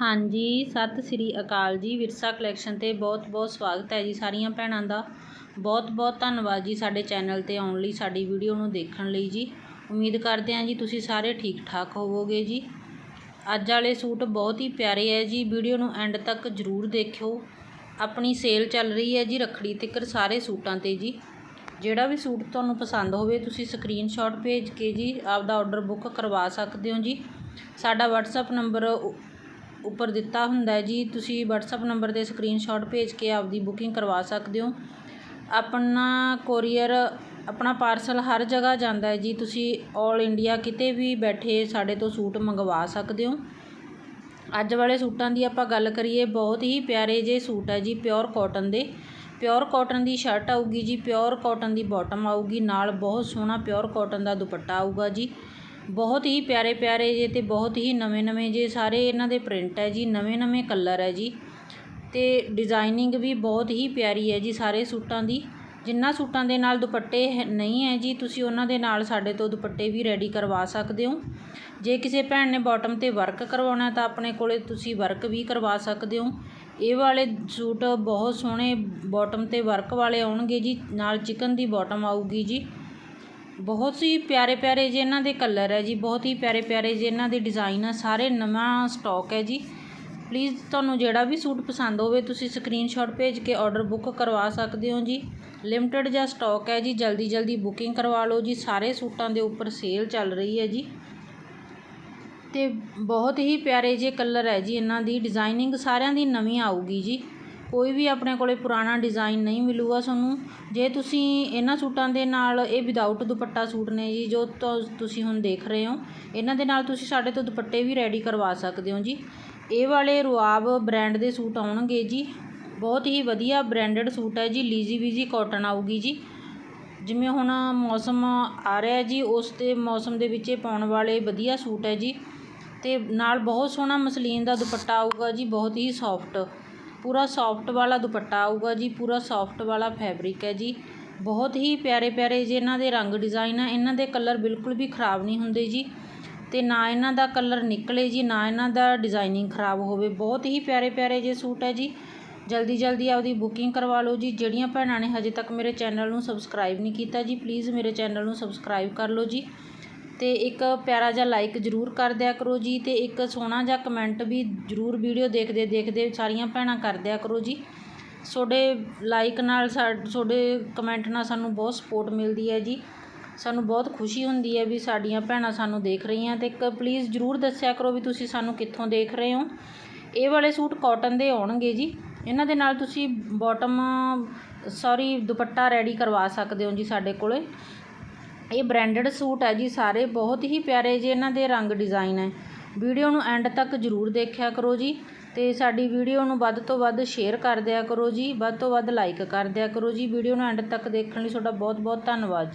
ਹਾਂਜੀ, ਸਤਿ ਸ੍ਰੀ ਅਕਾਲ ਜੀ। ਵਿਰਸਾ ਕਲੈਕਸ਼ਨ 'ਤੇ ਬਹੁਤ-ਬਹੁਤ ਸਵਾਗਤ ਹੈ ਜੀ ਸਾਰੀਆਂ ਭੈਣਾਂ ਦਾ। ਬਹੁਤ-ਬਹੁਤ ਧੰਨਵਾਦ ਜੀ ਸਾਡੇ ਚੈਨਲ 'ਤੇ ਆਉਣ ਲਈ, ਸਾਡੀ ਵੀਡੀਓ ਨੂੰ ਦੇਖਣ ਲਈ ਜੀ। ਉਮੀਦ ਕਰਦੇ ਹਾਂ ਜੀ ਤੁਸੀਂ ਸਾਰੇ ਠੀਕ ਠਾਕ ਹੋਵੋਗੇ ਜੀ। ਅੱਜ ਵਾਲੇ ਸੂਟ ਬਹੁਤ ਹੀ ਪਿਆਰੇ ਹੈ ਜੀ। ਵੀਡੀਓ ਨੂੰ ਐਂਡ ਤੱਕ ਜ਼ਰੂਰ ਦੇਖਿਓ। ਆਪਣੀ ਸੇਲ ਚੱਲ ਰਹੀ ਹੈ ਜੀ ਰੱਖੜੀ ਤੱਕ ਸਾਰੇ ਸੂਟਾਂ 'ਤੇ ਜੀ। ਜਿਹੜਾ ਵੀ ਸੂਟ ਤੁਹਾਨੂੰ ਪਸੰਦ ਹੋਵੇ, ਤੁਸੀਂ ਸਕਰੀਨਸ਼ਾਟ ਭੇਜ ਕੇ ਜੀ ਆਪਦਾ ਆਰਡਰ ਬੁੱਕ ਕਰਵਾ ਸਕਦੇ ਹੋ ਜੀ। ਸਾਡਾ WhatsApp ਨੰਬਰ ਉੱਪਰ ਦਿੱਤਾ ਹੁੰਦਾ ਜੀ। ਤੁਸੀਂ ਵਟਸਐਪ ਨੰਬਰ 'ਤੇ ਸਕਰੀਨਸ਼ਾਟ ਭੇਜ ਕੇ ਆਪਦੀ ਬੁਕਿੰਗ ਕਰਵਾ ਸਕਦੇ ਹੋ। ਆਪਣਾ ਕੋਰੀਅਰ ਆਪਣਾ ਪਾਰਸਲ ਹਰ ਜਗ੍ਹਾ ਜਾਂਦਾ ਹੈ ਜੀ। ਤੁਸੀਂ ਔਲ ਇੰਡੀਆ ਕਿਤੇ ਵੀ ਬੈਠੇ ਸਾਡੇ ਤੋਂ ਸੂਟ ਮੰਗਵਾ ਸਕਦੇ ਹੋ। ਅੱਜ ਵਾਲੇ ਸੂਟਾਂ ਦੀ ਆਪਾਂ ਗੱਲ ਕਰੀਏ, ਬਹੁਤ ਹੀ ਪਿਆਰੇ ਜਿਹੇ ਸੂਟ ਹੈ ਜੀ ਪਿਓਰ ਕਾਟਨ ਦੇ। ਪਿਓਰ ਕਾਟਨ ਦੀ ਸ਼ਰਟ ਆਊਗੀ ਜੀ ਪਿਓਰ ਕਾਟਨ ਦੀ ਬਾਟਮ ਆਊਗੀ, ਨਾਲ ਬਹੁਤ ਸੋਹਣਾ ਪਿਓਰ ਕਾਟਨ ਦਾ ਦੁਪੱਟਾ ਆਊਗਾ ਜੀ। ਬਹੁਤ ਹੀ ਪਿਆਰੇ ਪਿਆਰੇ ਜੇ ਅਤੇ ਬਹੁਤ ਹੀ ਨਵੇਂ ਨਵੇਂ ਜੇ ਸਾਰੇ ਇਹਨਾਂ ਦੇ ਪ੍ਰਿੰਟ ਹੈ ਜੀ, ਨਵੇਂ ਨਵੇਂ ਕਲਰ ਹੈ ਜੀ। ਅਤੇ ਡਿਜ਼ਾਈਨਿੰਗ ਵੀ ਬਹੁਤ ਹੀ ਪਿਆਰੀ ਹੈ ਜੀ ਸਾਰੇ ਸੂਟਾਂ ਦੀ। ਜਿਨ੍ਹਾਂ ਸੂਟਾਂ ਦੇ ਨਾਲ ਦੁਪੱਟੇ ਨਹੀਂ ਹੈ ਜੀ, ਤੁਸੀਂ ਉਹਨਾਂ ਦੇ ਨਾਲ ਸਾਡੇ ਤੋਂ ਦੁਪੱਟੇ ਵੀ ਰੈਡੀ ਕਰਵਾ ਸਕਦੇ ਹੋ। ਜੇ ਕਿਸੇ ਭੈਣ ਨੇ ਬਾਟਮ ਤੇ ਵਰਕ ਕਰਵਾਉਣਾ ਤਾਂ ਆਪਣੇ ਕੋਲੇ ਤੁਸੀਂ ਵਰਕ ਵੀ ਕਰਵਾ ਸਕਦੇ ਹੋ। ਇਹ ਵਾਲੇ ਸੂਟ ਬਹੁਤ ਸੋਹਣੇ ਬਾਟਮ ਤੇ ਵਰਕ ਵਾਲੇ ਆਉਣਗੇ ਜੀ, ਨਾਲ ਚਿਕਨ ਦੀ ਬਾਟਮ ਆਊਗੀ ਜੀ। ਬਹੁਤ ਹੀ ਪਿਆਰੇ ਪਿਆਰੇ ਜੇ ਇਹਨਾਂ ਦੇ ਕਲਰ ਹੈ ਜੀ, ਬਹੁਤ ਹੀ ਪਿਆਰੇ ਪਿਆਰੇ ਜੇ ਇਹਨਾਂ ਦੇ ਡਿਜ਼ਾਈਨ ਆ, ਸਾਰੇ ਨਵਾਂ ਸਟਾਕ ਹੈ ਜੀ। ਪਲੀਜ਼ ਤੁਹਾਨੂੰ ਜਿਹੜਾ ਵੀ ਸੂਟ ਪਸੰਦ ਹੋਵੇ, ਤੁਸੀਂ ਸਕਰੀਨਸ਼ਾਟ ਭੇਜ ਕੇ ਆਰਡਰ ਬੁੱਕ ਕਰਵਾ ਸਕਦੇ ਹੋ ਜੀ। ਲਿਮਟਿਡ ਜਿਹਾ ਸਟਾਕ ਹੈ ਜੀ, ਜਲਦੀ ਜਲਦੀ ਬੁਕਿੰਗ ਕਰਵਾ ਲਓ ਜੀ। ਸਾਰੇ ਸੂਟਾਂ ਦੇ ਉੱਪਰ ਸੇਲ ਚੱਲ ਰਹੀ ਹੈ ਜੀ। ਤੇ ਬਹੁਤ ਹੀ ਪਿਆਰੇ ਜੇ ਕਲਰ ਹੈ ਜੀ ਇਹਨਾਂ ਦੀ। ਡਿਜ਼ਾਈਨਿੰਗ ਸਾਰਿਆਂ ਦੀ ਨਵੀਂ ਆਊਗੀ ਜੀ। ਕੋਈ ਵੀ ਆਪਣੇ ਕੋਲੇ ਪੁਰਾਣਾ ਡਿਜ਼ਾਈਨ ਨਹੀਂ ਮਿਲੂਗਾ ਤੁਹਾਨੂੰ। ਜੇ ਤੁਸੀਂ ਇਹਨਾਂ ਸੂਟਾਂ ਦੇ ਨਾਲ, ਇਹ ਵਿਦਆਊਟ ਦੁਪੱਟਾ ਸੂਟ ਨੇ ਜੀ, ਜੋ ਤੁਸੀਂ ਹੁਣ ਦੇਖ ਰਹੇ ਹੋ, ਇਹਨਾਂ ਦੇ ਨਾਲ ਤੁਸੀਂ ਸਾਡੇ ਤੋਂ ਦੁਪੱਟੇ ਵੀ ਰੈਡੀ ਕਰਵਾ ਸਕਦੇ ਹੋ ਜੀ। ਇਹ ਵਾਲੇ ਰੁਆਬ ਬ੍ਰਾਂਡ ਦੇ ਸੂਟ ਆਉਣਗੇ ਜੀ। ਬਹੁਤ ਹੀ ਵਧੀਆ ਬ੍ਰਾਂਡਡ ਸੂਟ ਹੈ ਜੀ, ਲੀਜ਼ੀ ਵੀਜ਼ੀ ਕਾਟਨ ਆਊਗੀ ਜੀ। ਜਿਵੇਂ ਹੁਣ ਮੌਸਮ ਆ ਰਿਹਾ ਜੀ, ਉਸ ਦੇ ਮੌਸਮ ਦੇ ਵਿੱਚ ਇਹ ਪਾਉਣ ਵਾਲੇ ਵਧੀਆ ਸੂਟ ਹੈ ਜੀ। ਤੇ ਨਾਲ ਬਹੁਤ ਸੋਹਣਾ ਮਸਲੀਨ ਦਾ ਦੁਪੱਟਾ ਆਊਗਾ ਜੀ, ਬਹੁਤ ਹੀ ਸੌਫਟ ਪੂਰਾ ਸੌਫਟ ਵਾਲਾ ਦੁਪੱਟਾ ਆਊਗਾ ਜੀ, ਪੂਰਾ ਸੌਫਟ ਵਾਲਾ ਫੈਬਰਿਕ ਹੈ ਜੀ। ਬਹੁਤ ਹੀ ਪਿਆਰੇ ਪਿਆਰੇ ਜੇ ਇਹਨਾਂ ਦੇ ਰੰਗ ਡਿਜ਼ਾਈਨ ਆ, ਇਹਨਾਂ ਦੇ ਕਲਰ ਬਿਲਕੁਲ ਵੀ ਖ਼ਰਾਬ ਨਹੀਂ ਹੁੰਦੇ ਜੀ। ਤੇ ਨਾ ਇਹਨਾਂ ਦਾ ਕਲਰ ਨਿਕਲੇ ਜੀ, ਨਾ ਇਹਨਾਂ ਦਾ ਡਿਜ਼ਾਈਨਿੰਗ ਖ਼ਰਾਬ ਹੋਵੇ। ਬਹੁਤ ਹੀ ਪਿਆਰੇ ਪਿਆਰੇ ਜੇ ਸੂਟ ਹੈ ਜੀ। ਜਲਦੀ ਜਲਦੀ ਆਪਦੀ ਬੁਕਿੰਗ ਕਰਵਾ ਲਓ ਜੀ। ਜਿਹੜੀਆਂ ਭੈਣਾਂ ਨੇ ਹਜੇ ਤੱਕ ਮੇਰੇ ਚੈਨਲ ਨੂੰ ਸਬਸਕ੍ਰਾਈਬ ਨਹੀਂ ਕੀਤਾ ਜੀ ਪਲੀਜ਼ ਮੇਰੇ ਚੈਨਲ ਨੂੰ ਸਬਸਕ੍ਰਾਈਬ ਕਰ ਲਓ ਜੀ। ਅਤੇ ਇੱਕ ਪਿਆਰਾ ਜਿਹਾ ਲਾਈਕ ਜ਼ਰੂਰ ਕਰ ਦਿਆ ਕਰੋ ਜੀ ਅਤੇ ਇੱਕ ਸੋਹਣਾ ਜਿਹਾ ਕਮੈਂਟ ਵੀ ਜ਼ਰੂਰ ਵੀਡੀਓ ਦੇਖਦੇ ਦੇਖਦੇ ਸਾਰੀਆਂ ਭੈਣਾਂ ਕਰ ਦਿਆ ਕਰੋ ਜੀ। ਤੁਹਾਡੇ ਲਾਈਕ ਨਾਲ ਤੁਹਾਡੇ ਕਮੈਂਟ ਨਾਲ ਸਾਨੂੰ ਬਹੁਤ ਸਪੋਰਟ ਮਿਲਦੀ ਹੈ ਜੀ। ਸਾਨੂੰ ਬਹੁਤ ਖੁਸ਼ੀ ਹੁੰਦੀ ਹੈ ਵੀ ਸਾਡੀਆਂ ਭੈਣਾਂ ਸਾਨੂੰ ਦੇਖ ਰਹੀਆਂ ਅਤੇ ਇੱਕ ਪਲੀਜ਼ ਜ਼ਰੂਰ ਦੱਸਿਆ ਕਰੋ ਵੀ ਤੁਸੀਂ ਸਾਨੂੰ ਕਿੱਥੋਂ ਦੇਖ ਰਹੇ ਹੋ। ਇਹ ਵਾਲੇ ਸੂਟ ਕਾਟਨ ਦੇ ਆਉਣਗੇ ਜੀ। ਇਹਨਾਂ ਦੇ ਨਾਲ ਤੁਸੀਂ ਬਾਟਮ ਸੌਰੀ ਦੁਪੱਟਾ ਰੈਡੀ ਕਰਵਾ ਸਕਦੇ ਹੋ ਜੀ ਸਾਡੇ ਕੋਲੇ। ਇਹ ਬ੍ਰਾਂਡਡ ਸੂਟ ਹੈ ਜੀ ਸਾਰੇ, ਬਹੁਤ ਹੀ ਪਿਆਰੇ ਜੇ ਇਹਨਾਂ ਦੇ ਰੰਗ ਡਿਜ਼ਾਈਨ ਹੈ। ਵੀਡੀਓ ਨੂੰ ਐਂਡ ਤੱਕ ਜ਼ਰੂਰ ਦੇਖਿਆ ਕਰੋ ਜੀ ਤੇ ਸਾਡੀ ਵੀਡੀਓ ਨੂੰ ਵੱਧ ਤੋਂ ਵੱਧ ਸ਼ੇਅਰ ਕਰ ਦਿਆ ਕਰੋ ਜੀ, ਵੱਧ ਤੋਂ ਵੱਧ ਲਾਈਕ ਕਰ ਦਿਆ ਕਰੋ ਜੀ। ਵੀਡੀਓ ਨੂੰ ਐਂਡ ਤੱਕ ਦੇਖਣ ਲਈ ਤੁਹਾਡਾ ਬਹੁਤ ਬਹੁਤ ਧੰਨਵਾਦ ਜੀ।